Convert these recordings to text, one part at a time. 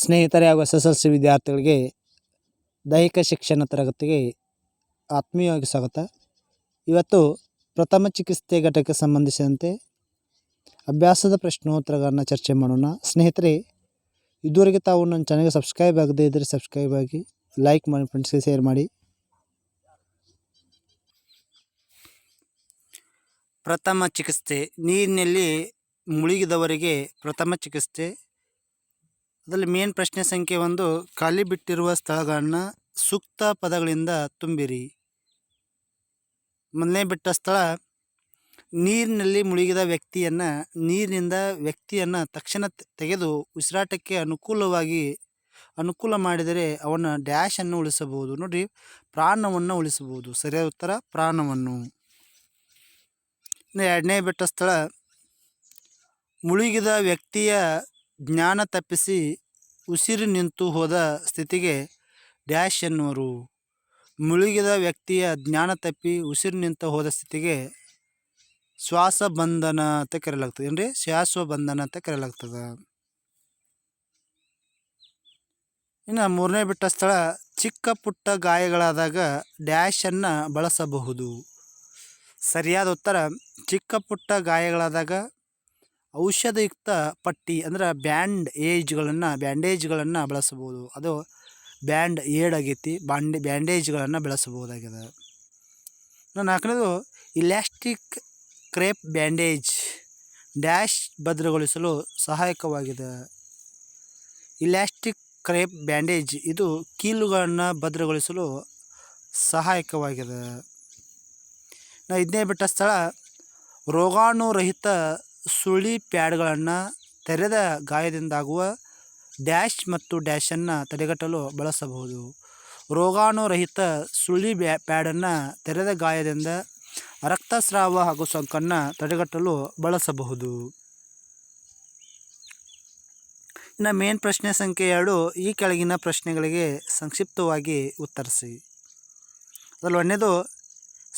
ಸ್ನೇಹಿತರೆ ಹಾಗೂ S S L C ವಿದ್ಯಾರ್ಥಿಗಳಿಗೆ ದೈಹಿಕ ಶಿಕ್ಷಣ ತರಗತಿಗೆ ಆತ್ಮೀಯವಾಗಿ ಸ್ವಾಗತ. ಇವತ್ತು ಪ್ರಥಮ ಚಿಕಿತ್ಸೆ ಘಟಕಕ್ಕೆ ಸಂಬಂಧಿಸಿದಂತೆ ಅಭ್ಯಾಸದ ಪ್ರಶ್ನೋತ್ತರಗಳನ್ನು ಚರ್ಚೆ ಮಾಡೋಣ. ಸ್ನೇಹಿತರೆ, ಇದುವರೆಗೆ ತಾವು ನನ್ನ ಚಾನಲ್ಗೆ ಸಬ್ಸ್ಕ್ರೈಬ್ ಆಗದೇ ಇದ್ದರೆ ಸಬ್ಸ್ಕ್ರೈಬ್ ಆಗಿ, ಲೈಕ್ ಮಾಡಿ, ಫ್ರೆಂಡ್ಸ್ಗೆ ಶೇರ್ ಮಾಡಿ. ಪ್ರಥಮ ಚಿಕಿತ್ಸೆ, ನೀರಿನಲ್ಲಿ ಮುಳುಗಿದವರಿಗೆ ಪ್ರಥಮ ಚಿಕಿತ್ಸೆ ಅದರಲ್ಲಿ ಮೇನ್ ಪ್ರಶ್ನೆ ಸಂಖ್ಯೆ ಒಂದು, ಖಾಲಿ ಬಿಟ್ಟಿರುವ ಸ್ಥಳಗಳನ್ನು ಸೂಕ್ತ ಪದಗಳಿಂದ ತುಂಬಿರಿ. ಮೊದಲನೇ ಬಿಟ್ಟ ಸ್ಥಳ, ನೀರಿನಲ್ಲಿ ಮುಳುಗಿದ ವ್ಯಕ್ತಿಯನ್ನು, ನೀರಿನಿಂದ ವ್ಯಕ್ತಿಯನ್ನು ತಕ್ಷಣ ತೆಗೆದು ಉಸಿರಾಟಕ್ಕೆ ಅನುಕೂಲವಾಗಿ, ಅನುಕೂಲ ಮಾಡಿದರೆ ಅವನ ಡ್ಯಾಶನ್ನು ಉಳಿಸಬಹುದು. ನೋಡಿ ಪ್ರಾಣವನ್ನು ಉಳಿಸಬಹುದು. ಸರಿಯಾದ ಉತ್ತರ, ಪ್ರಾಣವನ್ನು. ಎರಡನೇ ಬೆಟ್ಟ ಸ್ಥಳ, ಮುಳುಗಿದ ವ್ಯಕ್ತಿಯ ಜ್ಞಾನ ತಪ್ಪಿಸಿ ಉಸಿರು ನಿಂತು ಹೋದ ಸ್ಥಿತಿಗೆ ಡ್ಯಾಶ್ ಎನ್ನುವರು. ಮುಳುಗಿದ ವ್ಯಕ್ತಿಯ ಜ್ಞಾನ ತಪ್ಪಿ ಉಸಿರು ನಿಂತು ಹೋದ ಸ್ಥಿತಿಗೆ ಶ್ವಾಸ ಬಂಧನ ಅಂತ ಕರೆಯಲಾಗ್ತದೆ. ಏನ್ರಿ? ಶ್ವಾಸ ಬಂಧನ ಅಂತ ಕರೆಯಲಾಗ್ತದೆ. ಇನ್ನು ಮೂರನೇ ಬಿಟ್ಟ ಸ್ಥಳ, ಚಿಕ್ಕ ಪುಟ್ಟ ಗಾಯಗಳಾದಾಗ ಡ್ಯಾಶನ್ನು ಬಳಸಬಹುದು. ಸರಿಯಾದ ಉತ್ತರ, ಚಿಕ್ಕ ಪುಟ್ಟ ಗಾಯಗಳಾದಾಗ ಔಷಧಯುಕ್ತ ಪಟ್ಟಿ ಅಂದ್ರೆ ಬ್ಯಾಂಡ್ ಏಜ್ಗಳನ್ನು, ಬ್ಯಾಂಡೇಜ್ಗಳನ್ನು ಬಳಸ್ಬೋದು ಅದು ಬ್ಯಾಂಡ್ ಏಡ್ ಆಗೈತಿ ಬ್ಯಾಂಡ್ ಬ್ಯಾಂಡೇಜ್ಗಳನ್ನು ಬಳಸಬಹುದಾಗಿದೆ. ಇನ್ನು ನಾಲ್ಕನೇದು ಇಲ್ಯಾಸ್ಟಿಕ್ ಕ್ರೇಪ್ ಬ್ಯಾಂಡೇಜ್ ಡ್ಯಾಶ್ ಭದ್ರಗೊಳಿಸಲು ಸಹಾಯಕವಾಗಿದೆ. ಇಲ್ಯಾಸ್ಟಿಕ್ ಕ್ರೇಪ್ ಬ್ಯಾಂಡೇಜ್ ಇದು ಕೀಲುಗಳನ್ನು ಭದ್ರಗೊಳಿಸಲು ಸಹಾಯಕವಾಗಿದೆ. ನಾ ಇದನ್ನೇ ಬಿಟ್ಟ ಸ್ಥಳ, ರೋಗಾಣುರಹಿತ ಸುಳಿ ಪ್ಯಾಡ್ಗಳನ್ನು ತೆರೆದ ಗಾಯದಿಂದಾಗುವ ಡ್ಯಾಶ್ ಮತ್ತು ಡ್ಯಾಶನ್ನು ತಡೆಗಟ್ಟಲು ಬಳಸಬಹುದು. ರೋಗಾಣುರಹಿತ ಸುಳಿ ಬ್ಯಾ, ಪ್ಯಾಡನ್ನು ತೆರೆದ ಗಾಯದಿಂದ ರಕ್ತಸ್ರಾವ ಹಾಗೂ ಸೋಂಕನ್ನು ತಡೆಗಟ್ಟಲು ಬಳಸಬಹುದು. ಇನ್ನು ಮೇನ್ ಪ್ರಶ್ನೆ ಸಂಖ್ಯೆ ಎರಡು, ಈ ಕೆಳಗಿನ ಪ್ರಶ್ನೆಗಳಿಗೆ ಸಂಕ್ಷಿಪ್ತವಾಗಿ ಉತ್ತರಿಸಿ. ಅದರಲ್ಲಿ ಒಂದನೇದು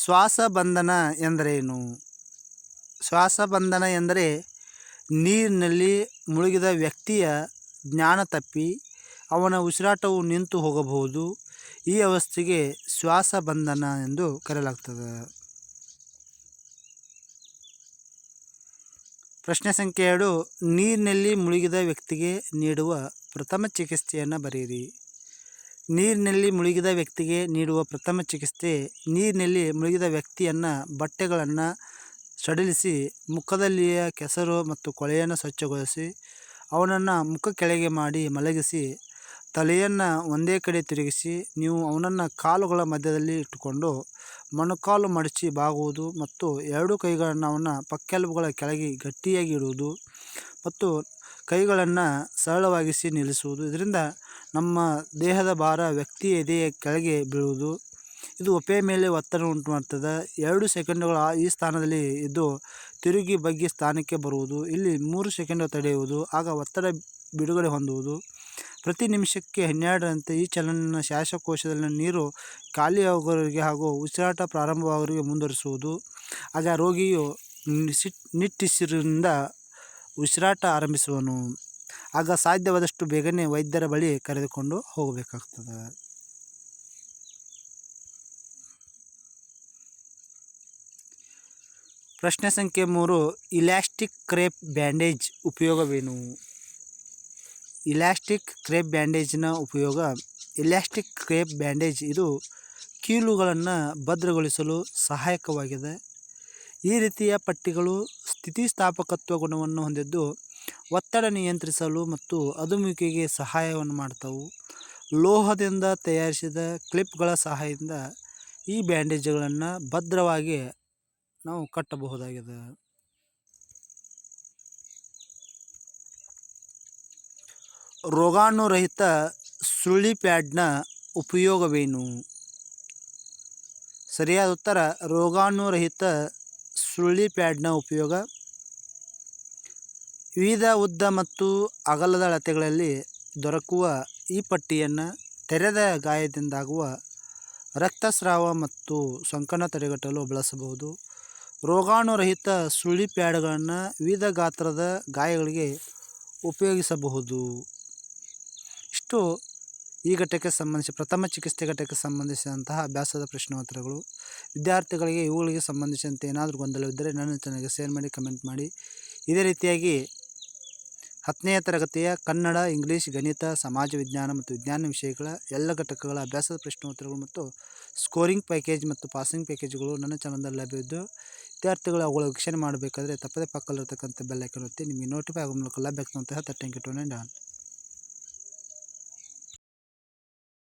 ಶ್ವಾಸಬಂಧನ ಎಂದರೇನು? ಶ್ವಾಸಬಂಧನ ಎಂದರೆ ನೀರಿನಲ್ಲಿ ಮುಳುಗಿದ ವ್ಯಕ್ತಿಯ ಜ್ಞಾನ ತಪ್ಪಿ ಅವನ ಉಸಿರಾಟವು ನಿಂತು ಹೋಗಬಹುದು. ಈ ಅವಸ್ಥೆಗೆ ಶ್ವಾಸಬಂಧನ ಎಂದು ಕರೆಯಲಾಗ್ತದೆ. ಪ್ರಶ್ನೆ ಸಂಖ್ಯೆ ಎರಡು, ನೀರಿನಲ್ಲಿ ಮುಳುಗಿದ ವ್ಯಕ್ತಿಗೆ ನೀಡುವ ಪ್ರಥಮ ಚಿಕಿತ್ಸೆಯನ್ನು ಬರೆಯಿರಿ. ನೀರಿನಲ್ಲಿ ಮುಳುಗಿದ ವ್ಯಕ್ತಿಗೆ ನೀಡುವ ಪ್ರಥಮ ಚಿಕಿತ್ಸೆ, ನೀರಿನಲ್ಲಿ ಮುಳುಗಿದ ವ್ಯಕ್ತಿಯನ್ನು ಬಟ್ಟೆಗಳನ್ನು ಸಡಿಲಿಸಿ ಮುಖದಲ್ಲಿಯ ಕೆಸರು ಮತ್ತು ಕೊಳೆಯನ್ನು ಸ್ವಚ್ಛಗೊಳಿಸಿ, ಅವನನ್ನು ಮುಖ ಕೆಳಗೆ ಮಾಡಿ ಮಲಗಿಸಿ, ತಲೆಯನ್ನು ಒಂದೇ ಕಡೆ ತಿರುಗಿಸಿ, ನೀವು ಅವನನ್ನು ಕಾಲುಗಳ ಮಧ್ಯದಲ್ಲಿ ಇಟ್ಟುಕೊಂಡು ಮೊಣಕಾಲು ಮಡಚಿ ಬಾಗುವುದು ಮತ್ತು ಎರಡು ಕೈಗಳನ್ನು ಅವನ ಪಕ್ಕೆಲುಬುಗಳ ಕೆಳಗೆ ಗಟ್ಟಿಯಾಗಿ ಇಡುವುದು ಮತ್ತು ಕೈಗಳನ್ನು ಸರಳವಾಗಿಸಿ ನಿಲ್ಲಿಸುವುದು. ಇದರಿಂದ ನಮ್ಮ ದೇಹದ ಭಾರ ವ್ಯಕ್ತಿಯ ಎದೆಯ ಕೆಳಗೆ ಬೀಳುವುದು. ಇದು ಒಪ್ಪೆಯ ಮೇಲೆ ಒತ್ತಡ ಉಂಟು ಮಾಡ್ತದೆ ಎರಡು ಸೆಕೆಂಡುಗಳ ಈ ಸ್ಥಾನದಲ್ಲಿ ಇದ್ದು ತಿರುಗಿ ಬಗ್ಗಿ ಸ್ಥಾನಕ್ಕೆ ಬರುವುದು. ಇಲ್ಲಿ ಮೂರು ಸೆಕೆಂಡು ತಡೆಯುವುದು. ಆಗ ಒತ್ತಡ ಬಿಡುಗಡೆ ಹೊಂದುವುದು. ಪ್ರತಿ ನಿಮಿಷಕ್ಕೆ ಹನ್ನೆರಡರಂತೆ ಈ ಚಲನ ಶ್ವಾಸಕೋಶದಲ್ಲಿನ ನೀರು ಖಾಲಿಯಾಗೋರಿಗೆ ಹಾಗೂ ಉಸಿರಾಟ ಪ್ರಾರಂಭವಾಗೋರಿಗೆ ಮುಂದುವರಿಸುವುದು. ಆಗ ರೋಗಿಯು ನಿಟ್ಟಿಸಿರಿಂದ ಉಸಿರಾಟ ಆರಂಭಿಸುವನು. ಆಗ ಸಾಧ್ಯವಾದಷ್ಟು ಬೇಗನೆ ವೈದ್ಯರ ಬಳಿ ಕರೆದುಕೊಂಡು ಹೋಗಬೇಕಾಗ್ತದೆ. ಪ್ರಶ್ನೆ ಸಂಖ್ಯೆ ಮೂರು ಇಲ್ಯಾಸ್ಟಿಕ್ ಕ್ರೇಪ್ ಬ್ಯಾಂಡೇಜ್ ಉಪಯೋಗವೇನು? ಇಲ್ಯಾಸ್ಟಿಕ್ ಕ್ರೇಪ್ ಬ್ಯಾಂಡೇಜ್ನ ಉಪಯೋಗ ಇಲ್ಯಾಸ್ಟಿಕ್ ಕ್ರೇಪ್ ಬ್ಯಾಂಡೇಜ್ ಇದು ಕೀಲುಗಳನ್ನು ಭದ್ರಗೊಳಿಸಲು ಸಹಾಯಕವಾಗಿದೆ. ಈ ರೀತಿಯ ಪಟ್ಟಿಗಳು ಸ್ಥಿತಿಸ್ಥಾಪಕತ್ವ ಗುಣವನ್ನು ಹೊಂದಿದ್ದು, ಒತ್ತಡ ನಿಯಂತ್ರಿಸಲು ಮತ್ತು ಅದುಮಿಕೆಗೆ ಸಹಾಯವನ್ನು ಮಾಡ್ತವು. ಲೋಹದಿಂದ ತಯಾರಿಸಿದ ಕ್ಲಿಪ್ಗಳ ಸಹಾಯದಿಂದ ಈ ಬ್ಯಾಂಡೇಜ್ಗಳನ್ನು ಭದ್ರವಾಗಿ ನಾವು ಕಟ್ಟಬಹುದಾಗಿದೆ. ರೋಗಾಣುರಹಿತ ಸುಳಿ ಪ್ಯಾಡ್ನ ಉಪಯೋಗವೇನು? ಸರಿಯಾದ ಉತ್ತರ, ರೋಗಾಣುರಹಿತ ಸುಳ್ಳಿ ಪ್ಯಾಡ್ನ ಉಪಯೋಗ. ವಿವಿಧ ಉದ್ದ ಮತ್ತು ಅಗಲದ ಅಳತೆಗಳಲ್ಲಿ ದೊರಕುವ ಈ ಪಟ್ಟಿಯನ್ನು ತೆರೆದ ಗಾಯದಿಂದಾಗುವ ರಕ್ತಸ್ರಾವ ಮತ್ತು ಸೊಂಕನ ತಡೆಗಟ್ಟಲು ಬಳಸಬಹುದು. ರೋಗಾಣುರಹಿತ ಸುಳಿ ಪ್ಯಾಡ್ಗಳನ್ನು ವಿವಿಧ ಗಾತ್ರದ ಗಾಯಗಳಿಗೆ ಉಪಯೋಗಿಸಬಹುದು. ಇಷ್ಟು ಈ ಘಟಕಕ್ಕೆ ಸಂಬಂಧಿಸಿ, ಪ್ರಥಮ ಚಿಕಿತ್ಸೆ ಘಟಕಕ್ಕೆ ಸಂಬಂಧಿಸಿದಂತಹ ಅಭ್ಯಾಸದ ಪ್ರಶ್ನೋತ್ತರಗಳು ವಿದ್ಯಾರ್ಥಿಗಳಿಗೆ ಇವುಗಳಿಗೆ ಸಂಬಂಧಿಸಿದಂತೆ ಏನಾದರೂ ಗೊಂದಲವಿದ್ದರೆ ನನ್ನ ಚಾನಲ್ಗೆ ಶೇರ್ ಮಾಡಿ ಕಮೆಂಟ್ ಮಾಡಿ. ಇದೇ ರೀತಿಯಾಗಿ ಹತ್ತನೆಯ ತರಗತಿಯ ಕನ್ನಡ, ಇಂಗ್ಲೀಷ್, ಗಣಿತ, ಸಮಾಜ ವಿಜ್ಞಾನ ಮತ್ತು ವಿಜ್ಞಾನ ವಿಷಯಗಳ ಎಲ್ಲ ಘಟಕಗಳ ಅಭ್ಯಾಸದ ಪ್ರಶ್ನೋತ್ತರಗಳು ಮತ್ತು ಸ್ಕೋರಿಂಗ್ ಪ್ಯಾಕೇಜ್ ಮತ್ತು ಪಾಸಿಂಗ್ ಪ್ಯಾಕೇಜ್ಗಳು ನನ್ನ ಚಾನಲ್ನಲ್ಲಿ ಲಭ್ಯವಿದ್ದು ವಿದ್ಯಾರ್ಥಿಗಳು ಅವುಗಳ ವೀಕ್ಷಣೆ ಮಾಡಬೇಕಾದ್ರೆ ತಪ್ಪದೇ ಪಕ್ಕದಲ್ಲಿರ್ತಕ್ಕಂಥ ಬೆಲ್ ಐಕಾನ್ ಒತ್ತಿ ನಿಮಗೆ ನೋಟಿಫೈ ಆಗೋ ಮೂಲಕ ಲಭ್ಯ ಆಗ್ತದಂತಹ ಥ್ಯಾಂಕ್ ಯು ಟು